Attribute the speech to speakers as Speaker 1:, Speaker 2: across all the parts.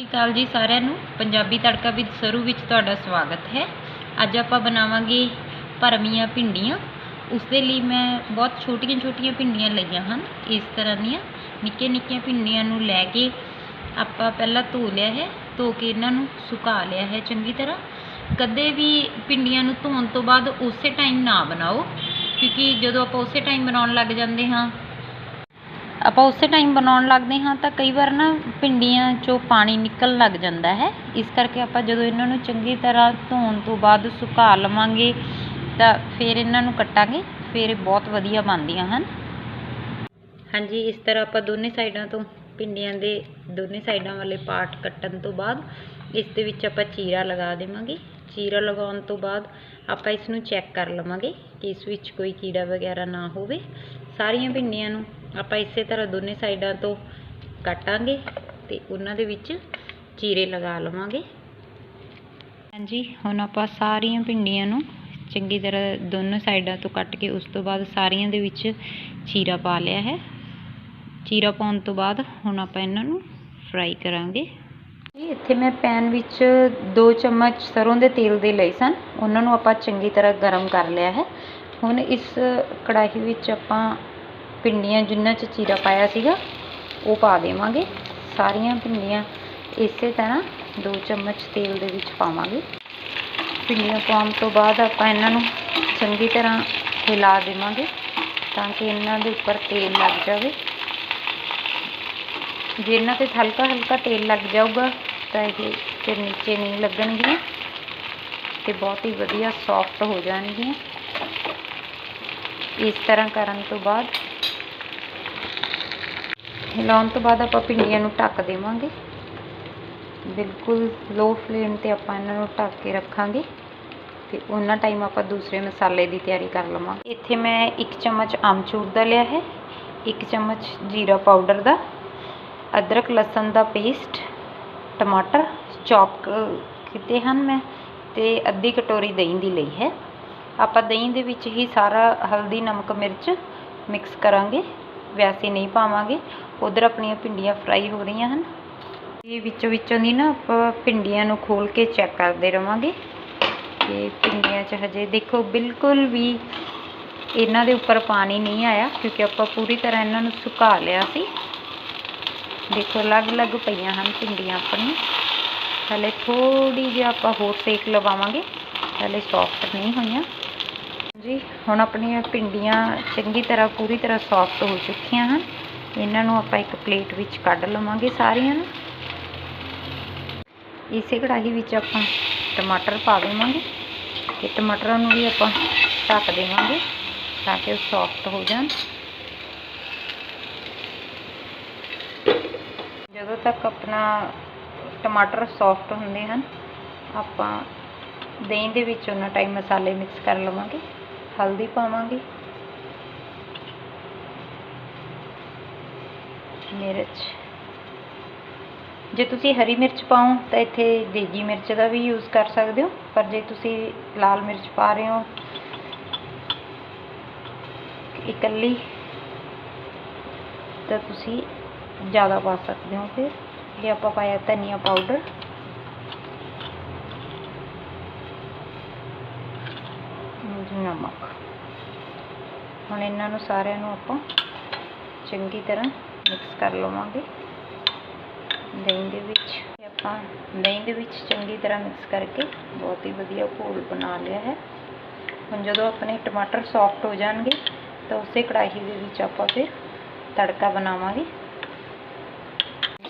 Speaker 1: ਸਤਿ ਸ਼੍ਰੀ ਅਕਾਲ ਜੀ ਸਾਰਿਆਂ ਨੂੰ। ਪੰਜਾਬੀ ਤੜਕਾ ਵਿਦ ਸਰੂ ਵਿੱਚ ਤੁਹਾਡਾ ਸਵਾਗਤ ਹੈ। ਅੱਜ ਆਪਾਂ ਬਣਾਵਾਂਗੇ ਭਰਮੀਆਂ ਭਿੰਡੀਆਂ। ਉਸ ਦੇ ਲਈ ਮੈਂ ਬਹੁਤ ਛੋਟੀਆਂ ਛੋਟੀਆਂ ਭਿੰਡੀਆਂ ਲਈਆਂ ਹਨ। ਇਸ ਤਰ੍ਹਾਂ ਦੀਆਂ ਨਿੱਕੀਆਂ ਨਿੱਕੀਆਂ ਭਿੰਡੀਆਂ ਨੂੰ ਲੈ ਕੇ ਆਪਾਂ ਪਹਿਲਾਂ ਧੋ ਲਿਆ ਹੈ। ਧੋ ਕੇ ਇਹਨਾਂ ਨੂੰ ਸੁਕਾ ਲਿਆ ਹੈ ਚੰਗੀ ਤਰ੍ਹਾਂ। ਕਦੇ ਵੀ ਭਿੰਡੀਆਂ ਨੂੰ ਧੋਣ ਤੋਂ ਬਾਅਦ ਉਸੇ ਟਾਈਮ ਨਾ ਬਣਾਓ, ਕਿਉਂਕਿ ਜਦੋਂ ਆਪਾਂ ਉਸੇ ਟਾਈਮ ਬਣਾਉਣ ਲੱਗ ਜਾਂਦੇ ਹਾਂ ਆਪਾਂ ਉਸੇ ਟਾਈਮ ਬਣਾਉਣ ਲੱਗਦੇ ਹਾਂ ਤਾਂ ਕਈ ਵਾਰ ਨਾ ਭਿੰਡੀਆਂ 'ਚੋਂ ਪਾਣੀ ਨਿਕਲਣ ਲੱਗ ਜਾਂਦਾ ਹੈ। ਇਸ ਕਰਕੇ ਆਪਾਂ ਜਦੋਂ ਇਹਨਾਂ ਨੂੰ ਚੰਗੀ ਤਰ੍ਹਾਂ ਧੋਣ ਤੋਂ ਬਾਅਦ ਸੁਕਾ ਲਵਾਂਗੇ ਤਾਂ ਫਿਰ ਇਹਨਾਂ ਨੂੰ ਕੱਟਾਂਗੇ, ਫਿਰ ਇਹ ਬਹੁਤ ਵਧੀਆ ਬਣਦੀਆਂ ਹਨ। ਹਾਂਜੀ, ਇਸ ਤਰ੍ਹਾਂ ਆਪਾਂ ਦੋਨੇ ਸਾਈਡਾਂ ਤੋਂ ਭਿੰਡੀਆਂ ਦੇ ਦੋਨੇ ਸਾਈਡਾਂ ਵਾਲੇ ਪਾਰਟ ਕੱਟਣ ਤੋਂ ਬਾਅਦ ਇਸ ਦੇ ਵਿੱਚ ਆਪਾਂ ਚੀਰਾ ਲਗਾ ਦੇਵਾਂਗੇ। ਚੀਰਾ ਲਗਾਉਣ ਤੋਂ ਬਾਅਦ ਆਪਾਂ ਇਸ ਨੂੰ ਚੈੱਕ ਕਰ ਲਵਾਂਗੇ ਕਿ ਇਸ ਵਿੱਚ ਕੋਈ ਕੀੜਾ ਵਗੈਰਾ ਨਾ ਹੋਵੇ। ਸਾਰੀਆਂ ਭਿੰਡੀਆਂ ਨੂੰ ਆਪਾਂ ਇਸੇ ਤਰ੍ਹਾਂ ਦੋਨੇ ਸਾਈਡਾਂ ਤੋਂ ਕੱਟਾਂਗੇ ਤੇ ਉਹਨਾਂ ਦੇ ਵਿੱਚ ਚੀਰੇ ਲਗਾ ਲਵਾਂਗੇ। ਹਾਂਜੀ, ਹੁਣ ਆਪਾਂ ਸਾਰੀਆਂ ਭਿੰਡੀਆਂ ਨੂੰ ਚੰਗੀ ਤਰ੍ਹਾਂ ਦੋਨੋਂ ਸਾਈਡਾਂ ਤੋਂ ਕੱਟ ਕੇ ਉਸ ਤੋਂ ਬਾਅਦ ਸਾਰੀਆਂ ਦੇ ਵਿੱਚ ਚੀਰਾ ਪਾ ਲਿਆ ਹੈ। ਚੀਰਾ ਪਾਉਣ ਤੋਂ ਬਾਅਦ ਹੁਣ ਆਪਾਂ ਇਹਨਾਂ ਨੂੰ ਫਰਾਈ ਕਰਾਂਗੇ। ਇੱਥੇ ਮੈਂ ਪੈਨ ਵਿੱਚ 2 ਚਮਚ ਸਰੋਂ ਦੇ ਤੇਲ ਦੇ ਲਏ ਸਨ। ਉਹਨਾਂ ਨੂੰ ਆਪਾਂ ਚੰਗੀ ਤਰ੍ਹਾਂ ਗਰਮ ਕਰ ਲਿਆ ਹੈ। ਹੁਣ ਇਸ ਕੜਾਹੀ ਵਿੱਚ ਆਪਾਂ ਭਿੰਡੀਆਂ ਜਿਨ੍ਹਾਂ ਚ ਚੀਰਾ ਪਾਇਆ ਸੀਗਾ, ਉਹ ਪਾ ਦੇਵਾਂਗੇ। ਸਾਰੀਆਂ ਭਿੰਡੀਆਂ ਇਸੇ ਤਰ੍ਹਾਂ 2 ਚਮਚ ਤੇਲ ਦੇ ਵਿੱਚ ਪਾਵਾਂਗੇ। ਭਿੰਡੀਆਂ ਪਾਉਣ ਤੋਂ ਬਾਅਦ ਆਪਾਂ ਇਹਨਾਂ ਨੂੰ ਚੰਗੀ ਤਰ੍ਹਾਂ ਹਿਲਾ ਦੇਵਾਂਗੇ ਤਾਂ ਕਿ ਇਹਨਾਂ ਦੇ ਉੱਪਰ ਤੇਲ ਲੱਗ ਜਾਵੇ। ਜੇ ਇਹਨਾਂ ਤੇ ਹਲਕਾ ਹਲਕਾ ਤੇਲ ਲੱਗ ਜਾਊਗਾ ਤਾਂ ਇਹ ਫਿਰ ਨੀਚੇ ਨਹੀਂ ਲੱਗਣਗੀਆਂ ਤੇ ਬਹੁਤ ਹੀ ਵਧੀਆ ਸੌਫਟ ਹੋ ਜਾਣਗੀਆਂ। ਇਸ ਤਰ੍ਹਾਂ ਕਰਨ ਤੋਂ ਬਾਅਦ ਹਿਲਾਉਣ ਤੋਂ ਬਾਅਦ ਆਪਾਂ ਭਿੰਡੀਆਂ ਨੂੰ ਢੱਕ ਦੇਵਾਂਗੇ। ਬਿਲਕੁਲ ਲੋ ਫਲੇਮ ਤੇ ਆਪਾਂ ਇਹਨਾਂ ਨੂੰ ਢੱਕ ਕੇ ਰੱਖਾਂਗੇ। ਤੇ ਉਹਨਾਂ ਟਾਈਮ ਆਪਾਂ ਦੂਸਰੇ ਮਸਾਲੇ ਦੀ ਤਿਆਰੀ ਕਰ ਲਵਾਂਗੇ। ਇੱਥੇ ਮੈਂ 1 ਚਮਚ ਆਮਚੂਰ ਦਾ ਲਿਆ ਹੈ 1 ਚਮਚ ਜੀਰਾ ਪਾਊਡਰ ਦਾ, ਅਦਰਕ ਲਸਣ ਦਾ ਪੇਸਟ ਟਮਾਟਰ ਚੌਪ ਕੀਤੇ ਹਨ ਮੈਂ, ਤੇ ਅੱਧੀ ਕਟੋਰੀ ਦਹੀਂ ਦੀ ਲਈ ਹੈ। ਆਪਾਂ ਦਹੀਂ ਦੇ ਵਿੱਚ ਹੀ ਸਾਰਾ ਹਲਦੀ, ਨਮਕ, ਮਿਰਚ ਮਿਕਸ ਕਰਾਂਗੇ। ਵੈਸੇ ਨਹੀਂ ਪਾਵਾਂਗੇ। ਉਧਰ ਆਪਣੀਆਂ ਭਿੰਡੀਆਂ ਫਰਾਈ ਹੋ ਰਹੀਆਂ ਹਨ। ਇਹ ਵਿੱਚੋਂ ਵਿੱਚੋਂ ਦੀ ਨਾ ਆਪਾਂ ਭਿੰਡੀਆਂ ਨੂੰ ਖੋਲ ਕੇ ਚੈੱਕ ਕਰਦੇ ਰਵਾਂਗੇ। ਕਿ ਭਿੰਡੀਆਂ 'ਚ ਹਜੇ ਦੇਖੋ ਬਿਲਕੁਲ ਵੀ ਇਹਨਾਂ ਦੇ ਉੱਪਰ ਪਾਣੀ ਨਹੀਂ ਆਇਆ, ਕਿਉਂਕਿ ਆਪਾਂ ਪੂਰੀ ਤਰ੍ਹਾਂ ਇਹਨਾਂ ਨੂੰ ਸੁਕਾ ਲਿਆ ਸੀ। ਦੇਖੋ ਅਲੱਗ-ਅਲੱਗ ਪਈਆਂ ਹਨ ਭਿੰਡੀਆਂ ਆਪਣੀਆਂ। ਹਲੇ ਥੋੜੀ ਜਿਹੀ ਆਪਾਂ ਹੋਰ ਸੇਕ ਲਵਾਵਾਂਗੇ। ਹਲੇ ਸੌਫਟ ਨਹੀਂ ਹੋਈਆਂ। ਜੀ, ਹੁਣ ਆਪਣੀਆਂ ਭਿੰਡੀਆਂ ਚੰਗੀ ਤਰ੍ਹਾਂ ਪੂਰੀ ਤਰ੍ਹਾਂ ਸੌਫਟ ਹੋ ਚੁੱਕੀਆਂ ਹਨ। ਇਹਨਾਂ ਨੂੰ ਆਪਾਂ ਇੱਕ ਪਲੇਟ ਵਿੱਚ ਕੱਢ ਲਵਾਂਗੇ ਸਾਰੀਆਂ ਨੂੰ। ਇਸੇ ਕੜਾਹੀ ਵਿੱਚ ਆਪਾਂ ਟਮਾਟਰ ਪਾ ਦੇਵਾਂਗੇ ਤੇ ਟਮਾਟਰਾਂ ਨੂੰ ਵੀ ਆਪਾਂ ਢੱਕ ਦੇਵਾਂਗੇ ਤਾਂ ਕਿ ਉਹ ਸੌਫਟ ਹੋ ਜਾਣ। ਜਦੋਂ ਤੱਕ ਆਪਣਾ ਟਮਾਟਰ ਸੌਫਟ ਹੁੰਦੇ ਹਨ, ਆਪਾਂ ਦਹੀਂ ਦੇ ਵਿੱਚ ਉਹਨਾਂ ਟਾਈਮ ਮਸਾਲੇ ਮਿਕਸ ਕਰ ਲਵਾਂਗੇ। ਹਲਦੀ ਪਾਵਾਂਗੇ। ਮਿਰਚ। ਜੇ ਤੁਸੀਂ ਹਰੀ ਮਿਰਚ ਪਾਓ, ਤਾਂ ਇੱਥੇ ਦੇਗੀ ਮਿਰਚ ਦਾ ਵੀ ਯੂਜ਼ ਕਰ ਸਕਦੇ ਹੋ, ਪਰ ਜੇ ਤੁਸੀਂ ਲਾਲ ਮਿਰਚ ਪਾ ਰਹੇ ਹੋ, ਇਕੱਲੀ, ਤਾਂ ਤੁਸੀਂ ਜ਼ਿਆਦਾ ਪਾ ਸਕਦੇ ਹੋ ਫਿਰ। ਇਹ ਆਪਾਂ ਪਾਇਆ ਧਨੀਆ ਪਾਊਡਰ ਨਮਕ ਹੁਣ ਇਹਨਾਂ ਨੂੰ ਸਾਰਿਆਂ ਨੂੰ ਆਪਾਂ ਚੰਗੀ ਤਰ੍ਹਾਂ ਮਿਕਸ ਕਰ ਲਵਾਂਗੇ। ਦਹੀਂ ਦੇ ਵਿੱਚ ਆਪਾਂ ਦਹੀਂ ਦੇ ਵਿੱਚ ਚੰਗੀ ਤਰ੍ਹਾਂ ਮਿਕਸ ਕਰਕੇ ਬਹੁਤ ਹੀ ਵਧੀਆ ਘੋਲ ਬਣਾ ਲਿਆ ਹੈ। ਹੁਣ ਜਦੋਂ ਆਪਣੇ ਟਮਾਟਰ ਸੌਫਟ ਹੋ ਜਾਣਗੇ ਤਾਂ ਉਸੇ ਕੜਾਹੀ ਦੇ ਵਿੱਚ ਆਪਾਂ ਫਿਰ ਤੜਕਾ ਬਣਾਵਾਂਗੇ।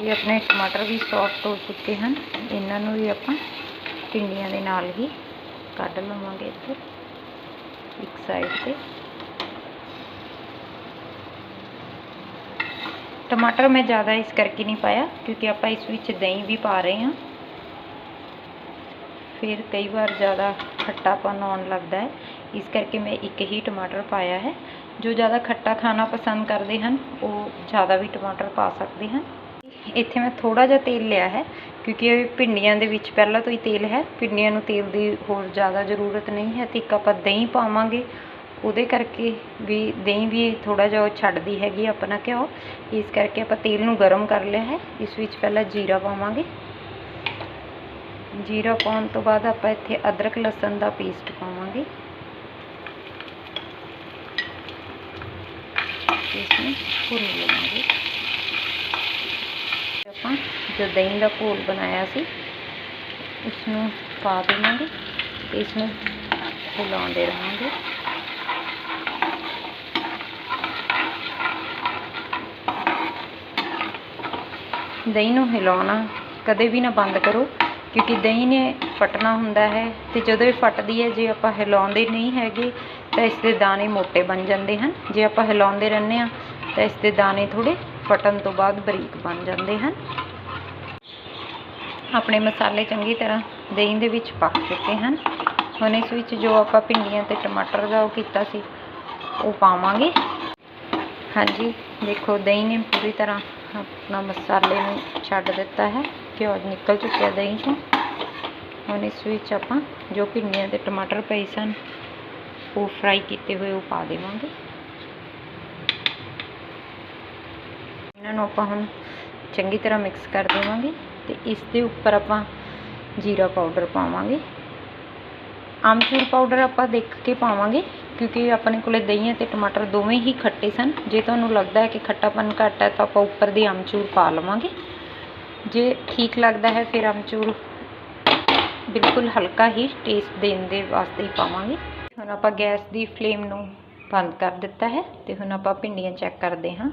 Speaker 1: ਇਹ ਆਪਣੇ ਟਮਾਟਰ ਵੀ ਸੌਫਟ ਹੋ ਚੁੱਕੇ ਹਨ। ਇਹਨਾਂ ਨੂੰ ਵੀ ਆਪਾਂ ਟਿੰਡੀਆਂ ਦੇ ਨਾਲ ਹੀ ਕੱਢ ਲਵਾਂਗੇ ਇੱਥੇ। ਇੱਕ ਸਾਈਡ ਤੇ। ਟਮਾਟਰ ਮੈਂ ਜ਼ਿਆਦਾ ਇਸ ਕਰਕੇ ਨਹੀਂ ਪਾਇਆ, ਕਿਉਂਕਿ ਆਪਾਂ ਇਸ ਵਿੱਚ ਦਹੀਂ ਵੀ ਪਾ ਰਹੇ ਹਾਂ। ਫਿਰ ਕਈ ਵਾਰ ਜ਼ਿਆਦਾ ਖੱਟਾਪਨ ਆਉਣ ਲੱਗਦਾ ਹੈ। ਇਸ ਕਰਕੇ ਮੈਂ ਇੱਕ ਹੀ ਟਮਾਟਰ ਪਾਇਆ ਹੈ। ਜੋ ਜ਼ਿਆਦਾ ਖੱਟਾ ਖਾਣਾ ਪਸੰਦ ਕਰਦੇ ਹਨ, ਉਹ ਜ਼ਿਆਦਾ ਵੀ ਟਮਾਟਰ ਪਾ ਸਕਦੇ ਹਨ। ਇੱਥੇ ਮੈਂ ਥੋੜ੍ਹਾ ਜਿਹਾ ਤੇਲ ਲਿਆ ਹੈ, ਕਿਉਂਕਿ ਇਹ ਭਿੰਡੀਆਂ ਦੇ ਵਿੱਚ ਪਹਿਲਾਂ ਤੋਂ ਹੀ ਤੇਲ ਹੈ, ਭਿੰਡੀਆਂ ਨੂੰ ਤੇਲ ਦੀ ਹੋਰ ਜ਼ਿਆਦਾ ਜ਼ਰੂਰਤ ਨਹੀਂ ਹੈ ਅਤੇ ਇੱਕ ਆਪਾਂ ਦਹੀਂ ਪਾਵਾਂਗੇ, ਉਹਦੇ ਕਰਕੇ ਵੀ ਦਹੀਂ ਵੀ ਥੋੜ੍ਹਾ ਜਿਹਾ ਉਹ ਛੱਡਦੀ ਹੈਗੀ ਆਪਣਾ ਘਿਓ, ਇਸ ਕਰਕੇ ਆਪਾਂ ਤੇਲ ਨੂੰ ਗਰਮ ਕਰ ਲਿਆ ਹੈ, ਇਸ ਵਿੱਚ ਪਹਿਲਾਂ ਜੀਰਾ ਪਾਵਾਂਗੇ। ਜੀਰਾ ਪਾਉਣ ਤੋਂ ਬਾਅਦ ਆਪਾਂ ਇੱਥੇ ਅਦਰਕ ਲਸਣ ਦਾ ਪੇਸਟ ਪਾਵਾਂਗੇ। ਇਸ ਨੂੰ ਭੁੰਨ ਲਵਾਂਗੇ। ਜੋ ਦਹੀਂ ਦਾ ਘੋਲ ਬਣਾਇਆ ਸੀ। ਉਸ ਨੂੰ ਪਾ ਦੇਵਾਂਗੇ ਤੇ ਇਸ ਨੂੰ ਹਿਲਾਉਂਦੇ ਰਹਾਂਗੇ। ਦਹੀਂ ਨੂੰ ਹਿਲਾਉਣਾ ਕਦੇ ਵੀ ਨਾ ਬੰਦ ਕਰੋ, ਕਿਉਂਕਿ ਦਹੀਂ ਨੇ ਫਟਣਾ ਹੁੰਦਾ ਹੈ ਤੇ ਜਦੋਂ ਇਹ ਫਟਦੀ ਹੈ, ਜੇ ਆਪਾਂ ਹਿਲਾਉਂਦੇ ਨਹੀਂ ਹੈਗੇ, ਤਾਂ ਇਸ ਦੇ ਦਾਣੇ ਮੋਟੇ ਬਣ ਜਾਂਦੇ ਹਨ। ਜੇ ਆਪਾਂ ਹਿਲਾਉਂਦੇ ਰਹਿੰਦੇ ਆ ਤਾਂ ਇਸ ਦੇ ਦਾਣੇ ਥੋੜੇ ਫਟਣ ਤੋਂ ਬਾਅਦ ਬਰੀਕ ਬਣ ਜਾਂਦੇ ਹਨ। ਆਪਣੇ ਮਸਾਲੇ ਚੰਗੀ ਤਰ੍ਹਾਂ ਦਹੀਂ ਦੇ ਵਿੱਚ ਪੱਕ ਚੁੱਕੇ ਹਨ। ਹੁਣ ਇਸ ਵਿੱਚ ਜੋ ਆਪਾਂ ਭਿੰਡੀਆਂ ਤੇ ਟਮਾਟਰ ਦਾ ਉਹ ਕੀਤਾ ਸੀ, ਉਹ ਪਾਵਾਂਗੇ। ਹਾਂਜੀ, ਦੇਖੋ ਦਹੀਂ ਨੇ ਪੂਰੀ ਤਰ੍ਹਾਂ ਆਪਣਾ ਮਸਾਲੇ ਨੂੰ ਛੱਡ ਦਿੱਤਾ ਹੈ। ਘਿਓ ਨਿਕਲ ਚੁੱਕਿਆ ਦਹੀਂ ਤੋਂ ਹੁਣ ਇਸ ਵਿੱਚ ਆਪਾਂ ਜੋ ਭਿੰਡੀਆਂ ਤੇ ਟਮਾਟਰ ਪਏ ਸਨ, ਉਹ ਫਰਾਈ ਕੀਤੇ ਹੋਏ ਉਹ ਪਾ ਦੇਵਾਂਗੇ। ਇਹਨਾਂ ਨੂੰ ਆਪਾਂ ਹੁਣ ਚੰਗੀ ਤਰ੍ਹਾਂ ਮਿਕਸ ਕਰ ਦੇਵਾਂਗੇ। ਤੇ ਇਸ ਦੇ ਉੱਪਰ ਆਪਾਂ ਜੀਰਾ ਪਾਊਡਰ ਪਾਵਾਂਗੇ। ਆਮਚੂਰ ਪਾਊਡਰ ਆਪਾਂ ਦੇਖ ਕੇ ਪਾਵਾਂਗੇ, ਕਿਉਂਕਿ ਆਪਣੇ ਕੋਲੇ ਦਹੀਂ ਅਤੇ ਟਮਾਟਰ ਦੋਵੇਂ ਹੀ ਖੱਟੇ ਸਨ। ਜੇ ਤੁਹਾਨੂੰ ਲੱਗਦਾ ਹੈ ਕਿ ਖੱਟਾਪਨ ਘੱਟ ਹੈ ਤਾਂ ਆਪਾਂ ਉੱਪਰ ਦੀ ਆਮਚੂਰ ਪਾ ਲਵਾਂਗੇ। ਜੇ ਠੀਕ ਲੱਗਦਾ ਹੈ, ਫਿਰ ਆਮਚੂਰ ਬਿਲਕੁਲ ਹਲਕਾ ਹੀ ਟੇਸਟ ਦੇਣ ਦੇ ਵਾਸਤੇ ਹੀ ਪਾਵਾਂਗੇ। ਹੁਣ ਆਪਾਂ ਗੈਸ ਦੀ ਫਲੇਮ ਨੂੰ ਬੰਦ ਕਰ ਦਿੱਤਾ ਹੈ ਤੇ ਹੁਣ ਆਪਾਂ ਭਿੰਡੀਆਂ ਚੈੱਕ ਕਰਦੇ ਹਾਂ।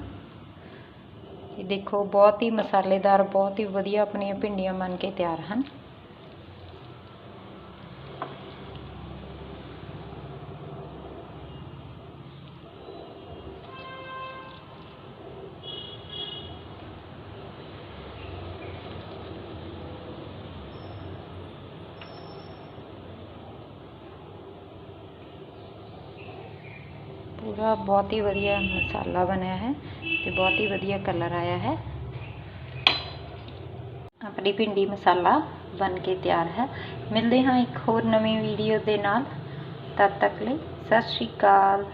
Speaker 1: ਦੇਖੋ ਬਹੁਤ ਹੀ ਮਸਾਲੇਦਾਰ ਬਹੁਤ ਹੀ ਵਧੀਆ ਆਪਣੀਆਂ ਭਿੰਡੀਆਂ ਬਣ ਕੇ ਤਿਆਰ ਹਨ। ਪੂਰਾ ਬਹੁਤ ਹੀ ਵਧੀਆ ਮਸਾਲਾ ਬਣਿਆ ਹੈ ਤੇ ਬਹੁਤ ਹੀ ਵਧੀਆ ਕਲਰ ਆਇਆ ਹੈ। ਆਪਣੀ ਭਿੰਡੀ ਮਸਾਲਾ ਬਣ ਕੇ ਤਿਆਰ ਹੈ। ਮਿਲਦੇ ਹਾਂ ਇੱਕ ਹੋਰ ਨਵੀਂ ਵੀਡੀਓ ਦੇ ਨਾਲ। ਤਦ ਤੱਕ ਲਈ ਸਤਿ ਸ਼੍ਰੀ ਅਕਾਲ।